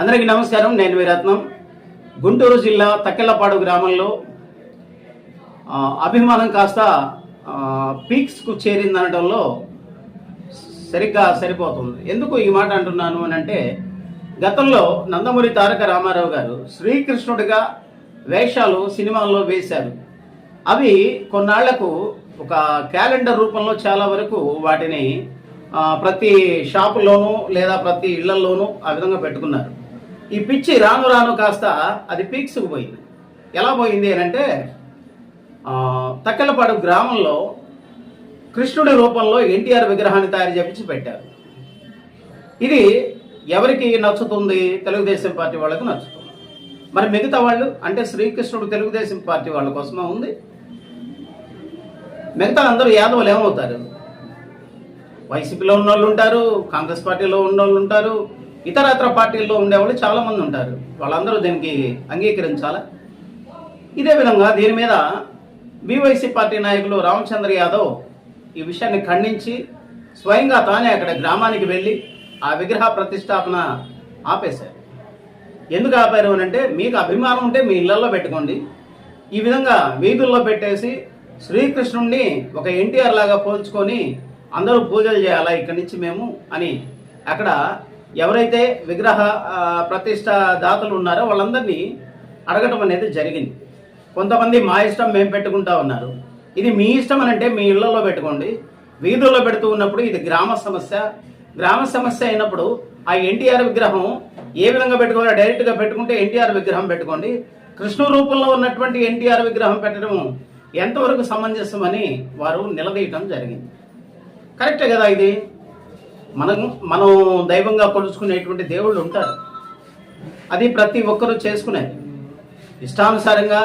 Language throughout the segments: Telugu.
అందరికీ నమస్కారం. నేను వీరత్నం గుంటూరు జిల్లా తక్కెళ్ళపాడు గ్రామంలో అభిమానం కాస్త పీక్స్కు చేరిందనడంలో సరిగ్గా సరిపోతుంది. ఎందుకు ఈ మాట అంటున్నాను అని అంటే గతంలో నందమూరి తారక రామారావు గారు శ్రీకృష్ణుడిగా వేషాలు సినిమాల్లో వేశారు. అవి కొన్నాళ్ళకు ఒక క్యాలెండర్ రూపంలో చాలా వరకు వాటిని ప్రతి షాపులోనూ లేదా ప్రతి ఇళ్ళలోనూ ఆ విధంగా పెట్టుకున్నారు. ఈ పిచ్చి రాను రాను కాస్త అది పీక్స్కు పోయింది ఎలా పోయింది అని అంటే తక్కెలపాడు గ్రామంలో కృష్ణుడి రూపంలో ఎన్టీఆర్ విగ్రహాన్ని తయారు చేపించి పెట్టారు. ఇది ఎవరికి నచ్చుతుంది? తెలుగుదేశం పార్టీ వాళ్ళకు నచ్చుతుంది. మరి మిగతా వాళ్ళు అంటే శ్రీకృష్ణుడు తెలుగుదేశం పార్టీ వాళ్ళ కోసమే ఉంది. మిగతా అందరూ యాదవులు ఏమవుతారు? వైసీపీలో ఉన్న వాళ్ళు ఉంటారు కాంగ్రెస్ పార్టీలో ఉన్న వాళ్ళు ఉంటారు ఇతరత్ర పార్టీల్లో ఉండేవాళ్ళు చాలామంది ఉంటారు. వాళ్ళందరూ దీనికి అంగీకరించాలా? ఇదే విధంగా దీని మీద బీవైసీ పార్టీ నాయకులు రామచంద్ర యాదవ్ ఈ విషయాన్ని ఖండించి స్వయంగా తానే అక్కడ గ్రామానికి వెళ్ళి ఆ విగ్రహ ప్రతిష్టాపన ఆపేశారు. ఎందుకు ఆపారు అని అంటే మీకు అభిమానం ఉంటే మీ ఇళ్ళలో పెట్టుకోండి. ఈ విధంగా వీధుల్లో పెట్టేసి శ్రీకృష్ణుణ్ణి ఒక ఎన్టీఆర్ లాగా పోల్చుకొని అందరూ పూజలు చేయాలా ఇక్కడి నుంచి మేము అని అక్కడ ఎవరైతే విగ్రహ ప్రతిష్ట దాతలు ఉన్నారో వాళ్ళందరినీ అడగటం అనేది జరిగింది. కొంతమంది మా ఇష్టం మేము పెట్టుకుంటా ఉన్నారు. ఇది మీ ఇష్టం అని అంటే మీ ఇళ్ళలో పెట్టుకోండి. వీధుల్లో పెడుతూ ఉన్నప్పుడు ఇది గ్రామ సమస్య. గ్రామ సమస్య అయినప్పుడు ఆ ఎన్టీఆర్ విగ్రహం ఏ విధంగా పెట్టుకోవాలి డైరెక్ట్గా పెట్టుకుంటే ఎన్టీఆర్ విగ్రహం పెట్టుకోండి. కృష్ణ రూపంలో ఉన్నటువంటి ఎన్టీఆర్ విగ్రహం పెట్టడం ఎంతవరకు సమంజసమని వారు నిలదీయటం జరిగింది. కరెక్టే కదా ఇది? మనం మనం దైవంగా కొలుచుకునేటువంటి దేవుళ్ళు ఉంటారు. అది ప్రతి ఒక్కరూ చేసుకునేది ఇష్టానుసారంగా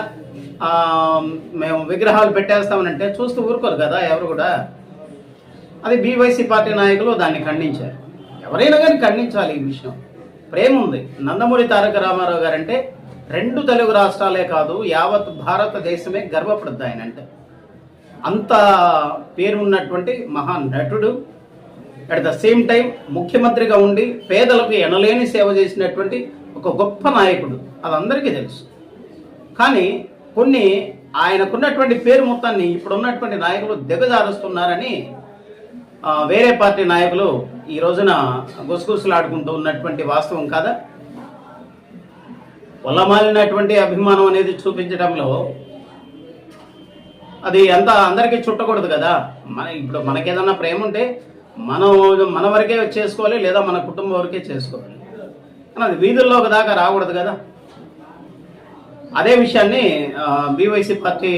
మేము విగ్రహాలు పెట్టేస్తామనంటే చూస్తూ ఊరుకోరు కదా ఎవరు కూడా. అది బీవైసీ పార్టీ నాయకులు దాన్ని ఖండించారు. ఎవరైనా కానీ ఖండించాలి ఈ విషయం. ప్రేమ ఉంది. నందమూరి తారక రామారావు గారంటే రెండు తెలుగు రాష్ట్రాలే కాదు యావత్ భారతదేశమే గర్వపడుద్ది ఆయన అంటే అంత పేరు ఉన్నటువంటి మహా నటుడు అట్ ద సేమ్ టైం ముఖ్యమంత్రిగా ఉండి పేదలకు ఎనలేని సేవ చేసినటువంటి ఒక గొప్ప నాయకుడు. అది అందరికీ తెలుసు. కానీ కొన్ని ఆయనకున్నటువంటి పేరు మొత్తాన్ని ఇప్పుడున్నటువంటి నాయకులు దిగజారుస్తున్నారని వేరే పార్టీ నాయకులు ఈ రోజున గుసగుసలాడుకుంటూ ఉన్నటువంటి వాస్తవం కాదా? వల్లమాలినటువంటి అభిమానం అనేది చూపించడంలో అది అంత అందరికీ చుట్టకూడదు కదా. మన ఇప్పుడు మనకేదన్నా ప్రేమ ఉంటే మనం మన వరకే చేసుకోవాలి లేదా మన కుటుంబం వరకే చేసుకోవాలి. కానీ అది వీధుల్లోకి దాకా రాకూడదు కదా. అదే విషయాన్ని బీవైసీ పార్టీ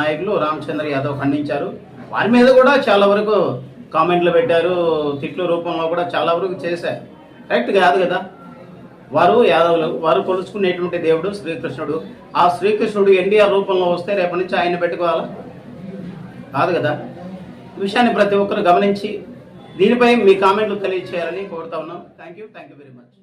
నాయకులు రామచంద్ర యాదవ్ ఖండించారు. వారి మీద కూడా చాలా వరకు కామెంట్లు పెట్టారు. తిట్ల రూపంలో కూడా చాలా వరకు చేశారు. కరెక్ట్ కాదు కదా. వారు యాదవులు వారు కొలుచుకునేటువంటి దేవుడు శ్రీకృష్ణుడు. ఆ శ్రీకృష్ణుడు ఎన్డీఆర్ రూపంలో వస్తే రేపటి నుంచి ఆయన పెట్టుకోవాలా? కాదు కదా. విషయాన్ని ప్రతి ఒక్కరు గమనించి దీనిపై మీ కామెంట్లు తెలియజేయాలని కోరుతా ఉన్నాం. Thank you thank you very much